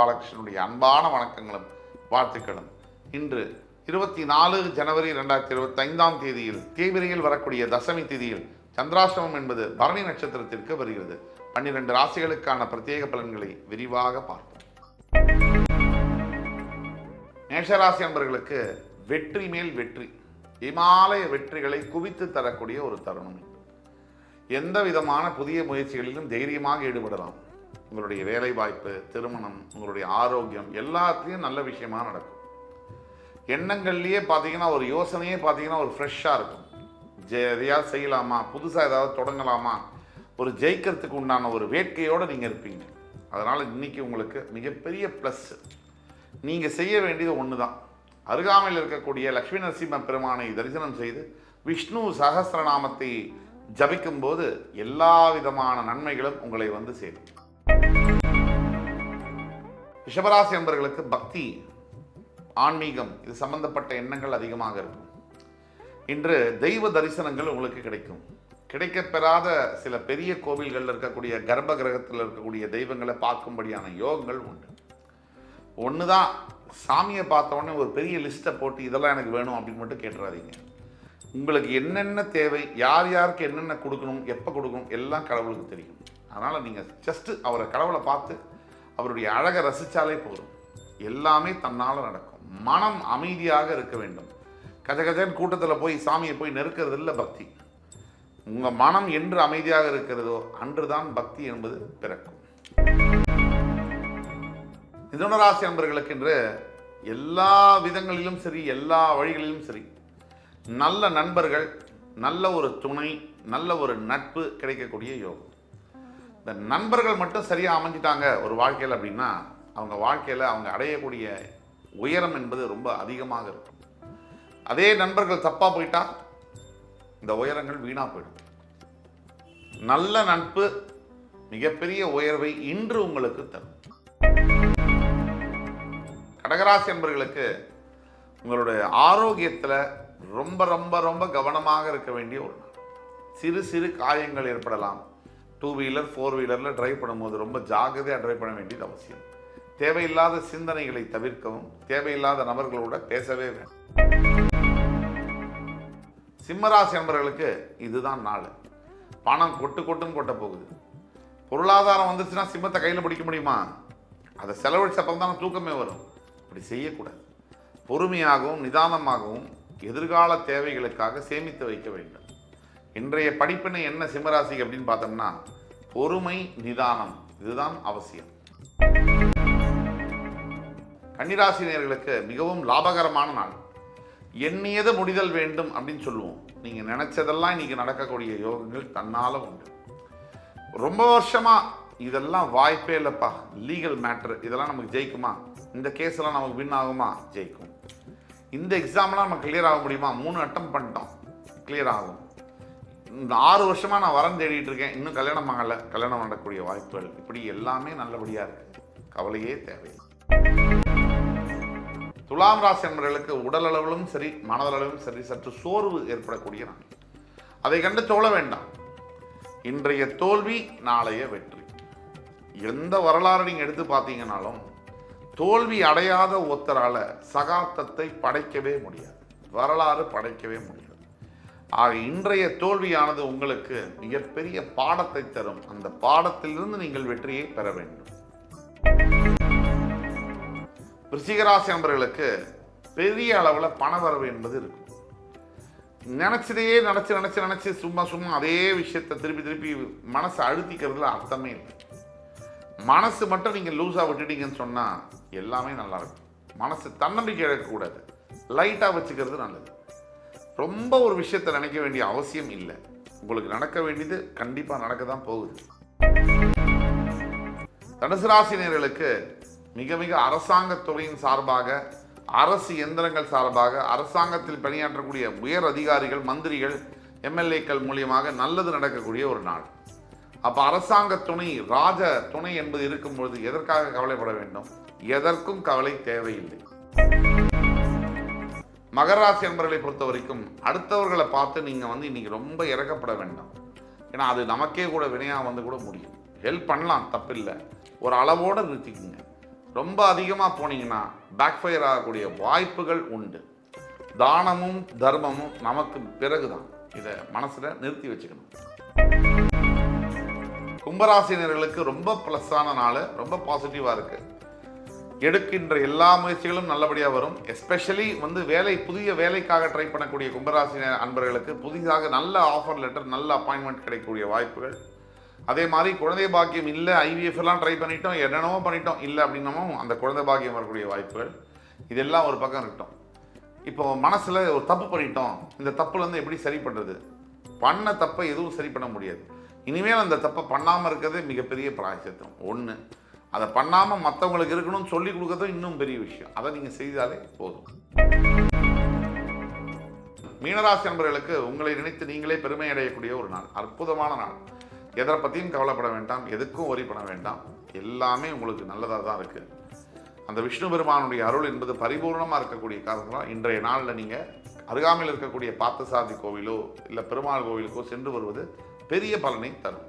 பாலகிருஷ்ணனுடைய அன்பான வணக்கங்களும் வாழ்த்துக்களும். இன்று இருபத்தி நாலு ஜனவரி ரெண்டாயிரத்தி இருபத்தி ஐந்தாம் தேதியில் தீவிரையில் வரக்கூடிய தசமி தேதியில் சந்திராசிரமம் என்பது பரணி நட்சத்திரத்திற்கு வருகிறது. பன்னிரண்டு ராசிகளுக்கான பிரத்யேக பலன்களை விரிவாக பார்ப்போம். மேஷராசி அன்பர்களுக்கு வெற்றி மேல் வெற்றி இமாலய வெற்றிகளை குவித்து தரக்கூடிய ஒரு தருணம். எந்த விதமான புதிய முயற்சிகளிலும் தைரியமாக ஈடுபடலாம். உங்களுடைய வேலை வாய்ப்பு திருமணம் உங்களுடைய ஆரோக்கியம் எல்லாத்துலேயும் நல்ல விஷயமாக நடக்கும். எண்ணங்கள்லேயே பார்த்தீங்கன்னா ஒரு யோசனையே பார்த்தீங்கன்னா ஒரு ஃப்ரெஷ்ஷாக இருக்கும். ஜெ எதையாவது செய்யலாமா? புதுசாக ஏதாவது தொடங்கலாமா? ஒரு ஜெயிக்கிறதுக்கு உண்டான ஒரு வேட்கையோடு நீங்கள் இருப்பீங்க. அதனால் இன்றைக்கி உங்களுக்கு மிகப்பெரிய ப்ளஸ் நீங்கள் செய்ய வேண்டியது ஒன்று தான் அருகாமையில் இருக்கக்கூடிய லக்ஷ்மி நரசிம்ம பெருமானை தரிசனம் செய்து விஷ்ணு சகசிரநாமத்தை ஜபிக்கும் போது எல்லா விதமான நன்மைகளும் உங்களை வந்து சேரும். ரிஷபராசி என்பவர்களுக்கு பக்தி ஆன்மீகம் இது சம்பந்தப்பட்ட எண்ணங்கள் அதிகமாக இருக்கும். இன்று தெய்வ தரிசனங்கள் உங்களுக்கு கிடைக்கும். கிடைக்கப்பெறாத சில பெரிய கோவில்களில் இருக்கக்கூடிய கர்ப்ப கிரகத்தில் இருக்கக்கூடிய தெய்வங்களை பார்க்கும்படியான யோகங்கள் உண்டு. ஒன்று தான் சாமியை பார்த்தோன்னே ஒரு பெரிய லிஸ்ட்டை போட்டு இதெல்லாம் எனக்கு வேணும் அப்படின்னு மட்டும் கேட்டுறாதீங்க. உங்களுக்கு என்னென்ன தேவை யார் யாருக்கு என்னென்ன கொடுக்கணும் எப்போ கொடுக்கணும் எல்லாம் கடவுளுக்கு தெரியும். அதனால் நீங்கள் ஜஸ்ட்டு அவரை கடவுளை பார்த்து அவருடைய அழகை ரசித்தாலே போதும். எல்லாமே தன்னால் நடக்கும். மனம் அமைதியாக இருக்க வேண்டும். கஜகஜன் கூட்டத்தில் போய் சாமியை போய் நெருக்கிறது இல்லை பக்தி. உங்கள் மனம் என்று அமைதியாக இருக்கிறதோ அன்றுதான் பக்தி என்பது பிறக்கும். மிதுனராசி அன்பர்களுக்கு என்று எல்லா விதங்களிலும் சரி எல்லா வழிகளிலும் சரி நல்ல நண்பர்கள் நல்ல ஒரு துணை நல்ல ஒரு நட்பு கிடைக்கக்கூடிய யோகம். இந்த நண்பர்கள் மட்டும் சரியாக அமைஞ்சிட்டாங்க ஒரு வாழ்க்கையில் அப்படின்னா அவங்க வாழ்க்கையில் அவங்க அடையக்கூடிய உயரம் என்பது ரொம்ப அதிகமாக இருக்கும். அதே நண்பர்கள் தப்பாக போயிட்டா இந்த உயரங்கள் வீணாக போயிடும். நல்ல நட்பு மிகப்பெரிய உயர்வை இன்று உங்களுக்கு தரும். கடகராசி என்பர்களுக்கு உங்களுடைய ஆரோக்கியத்தில் ரொம்ப ரொம்ப ரொம்ப கவனமாக இருக்க வேண்டிய ஒரு நாள். சிறு சிறு காயங்கள் ஏற்படலாம். டூ வீலர் ஃபோர் வீலரில் டிரைவ் பண்ணும்போது ரொம்ப ஜாகிரதையாக டிரைவ் பண்ண வேண்டியது அவசியம். தேவையில்லாத சிந்தனைகளை தவிர்க்கவும் தேவையில்லாத நபர்களோட பேசவே வேண்டும். சிம்மராசி நண்பர்களுக்கு இதுதான் நாள். பணம் கொட்டு கொட்டுன்னு கொட்ட போகுது. பொருளாதாரம் வந்துச்சுன்னா சிம்மத்தை கையில் பிடிக்க முடியுமா? அதை செலவழிச்சப்பறம் தான் தூக்கமே வரும். அப்படி செய்யக்கூடாது. பொறுமையாகவும் நிதானமாகவும் எதிர்கால தேவைகளுக்காக சேமித்து வைக்க வேண்டும். இன்றைய படிப்பினை என்ன சிம்மராசி அப்படின்னு பார்த்தோம்னா பொறுமை நிதானம். இதுதான் அவசியம். கன்னிராசினியர்களுக்கு மிகவும் லாபகரமான நாள். எண்ணியது முடிதல் வேண்டும் அப்படின்னு சொல்லுவோம். நீங்கள் நினச்சதெல்லாம் இன்னைக்கு நடக்கக்கூடிய யோகங்கள் தன்னால் உண்டு. ரொம்ப வருஷமாக இதெல்லாம் வாய்ப்பே இல்லைப்பா. லீகல் மேட்ரு இதெல்லாம் நமக்கு ஜெயிக்குமா? இந்த கேஸெல்லாம் நமக்கு வின் ஆகுமா? ஜெயிக்கும். இந்த எக்ஸாம்லாம் நம்ம கிளியர் ஆக முடியுமா? மூணு அட்டம் பண்ணிட்டோம். கிளியர் ஆகும். இந்த ஆறு வருஷமா நான் வரம் தேடிட்டு இருக்கேன் இன்னும் கல்யாணம் ஆகலை. கல்யாணம் பண்ணக்கூடிய வாய்ப்புகள். இப்படி எல்லாமே நல்லபடியா இருக்கு. கவலையே தேவையில்லை. துலாம் ராசி நண்பர்களுக்கு உடலளவிலும் சரி மனதளவிலும் சரி சற்று சோர்வு ஏற்படக்கூடிய நாள். அதை கண்டு தோழ வேண்டாம். இன்றைய தோல்வி நாளைய வெற்றி. எந்த வரலாறு நீங்க எடுத்து பார்த்தீங்கன்னாலும் தோல்வி அடையாத ஒருத்தரால சகாப்தத்தை படைக்கவே முடியாது. வரலாறு படைக்கவே முடியாது. ஆக இன்றைய தோல்வியானது உங்களுக்கு மிகப்பெரிய பாடத்தை தரும். அந்த பாடத்திலிருந்து நீங்கள் வெற்றியை பெற வேண்டும். ரிஷிகராசி நண்பர்களுக்கு பெரிய அளவில் பணவரவு என்பது இருக்கும். நினச்சதையே நினச்சி நினச்சி நினச்சி சும்மா சும்மா அதே விஷயத்தை திருப்பி திருப்பி மனசை அழுத்திக்கிறதுல அர்த்தமே இல்லை. மனசு மட்டும் நீங்கள் லூஸாக விட்டுட்டீங்கன்னு சொன்னால் எல்லாமே நல்லா இருக்கும். மனசு தன்னம்பிக்கை இழக்கக்கூடாது. லைட்டாக வச்சுக்கிறது நல்லது. ரொம்ப ஒரு விஷயத்தை நினைக்க வேண்டிய அவசியம் இல்லை. உங்களுக்கு நடக்க வேண்டியது கண்டிப்பாக நடக்க தான் போகுது. தனுசு ராசினியர்களுக்கு மிக மிக அரசாங்கத் துறையின் சார்பாக அரசு எந்திரங்கள் சார்பாக அரசாங்கத்தில் பணியாற்றக்கூடிய உயர் அதிகாரிகள் மந்திரிகள் எம்எல்ஏக்கள் மூலியமாக நல்லது நடக்கக்கூடிய ஒரு நாள். அப்போ அரசாங்க துணை ராஜ துணை என்பது இருக்கும்பொழுது எதற்காக கவலைப்பட வேண்டும்? எதற்கும் கவலை தேவையில்லை. மகராசி அன்பர்களை பொறுத்த வரைக்கும் அடுத்தவர்களை பார்த்து நீங்கள் வந்து இன்றைக்கி ரொம்ப இறக்கப்பட வேண்டாம். ஏன்னா அது நமக்கே கூட வினையாக வந்து கூட முடியும். ஹெல்ப் பண்ணலாம் தப்பில்லை. ஒரு அளவோடு நிறுத்திக்கோங்க. ரொம்ப அதிகமாக போனீங்கன்னா பேக்ஃபயர் ஆகக்கூடிய வாய்ப்புகள் உண்டு. தானமும் தர்மமும் நமக்கு பிறகுதான். இதை மனசில் நிறுத்தி வச்சுக்கணும். கும்பராசினியர்களுக்கு ரொம்ப ப்ளஸ்ஸான நாள் ரொம்ப பாசிட்டிவாக இருக்குது எடுக்கின்ற எல்லா முயற்சிகளும் நல்லபடியாக வரும். எஸ்பெஷலி வந்து வேலை புதிய வேலைக்காக ட்ரை பண்ணக்கூடிய கும்பராசி அன்பர்களுக்கு புதிதாக நல்ல ஆஃபர் லெட்டர் நல்ல அப்பாயின்மெண்ட் கிடைக்கக்கூடிய வாய்ப்புகள். அதே மாதிரி குழந்தை பாக்கியம் இல்லை ஐவிஎஃப்லாம் எல்லாம் ட்ரை பண்ணிட்டோம் என்னென்னவோ பண்ணிட்டோம் இல்லை அப்படின்னமும் அந்த குழந்தை பாக்கியம் வரக்கூடிய வாய்ப்புகள். இதெல்லாம் ஒரு பக்கம் இருக்கட்டும். இப்போ மனசில் ஒரு தப்பு பண்ணிட்டோம் இந்த தப்புலேருந்து எப்படி சரி பண்ணுறது பண்ண தப்பை எதுவும் சரி பண்ண முடியாது. இனிமேல் அந்த தப்பை பண்ணாமல் இருக்கிறது மிகப்பெரிய பிராயசித்தம் ஒன்று அதை பண்ணாமல் மற்றவங்களுக்கு இருக்கணும்னு சொல்லி கொடுக்கறதும் இன்னும் பெரிய விஷயம். அதை நீங்கள் செய்தாலே போதும். மீனராசி நண்பர்களுக்கு உங்களை நினைத்து நீங்களே பெருமை அடையக்கூடிய ஒரு நாள். அற்புதமான நாள். எதை பற்றியும் கவலைப்பட வேண்டாம். எதுக்கும் ஒரி பண்ண வேண்டாம். எல்லாமே உங்களுக்கு நல்லதாக தான் இருக்குது அந்த விஷ்ணு பெருமானுடைய அருள் என்பது பரிபூர்ணமாக இருக்கக்கூடிய காரணத்தினால் இன்றைய நாளில் நீங்கள் அருகாமையில் இருக்கக்கூடிய பார்த்தசாரதி கோவிலோ இல்லை பெருமாள் கோவிலுக்கோ சென்று வருவது பெரிய பலனை தரும்.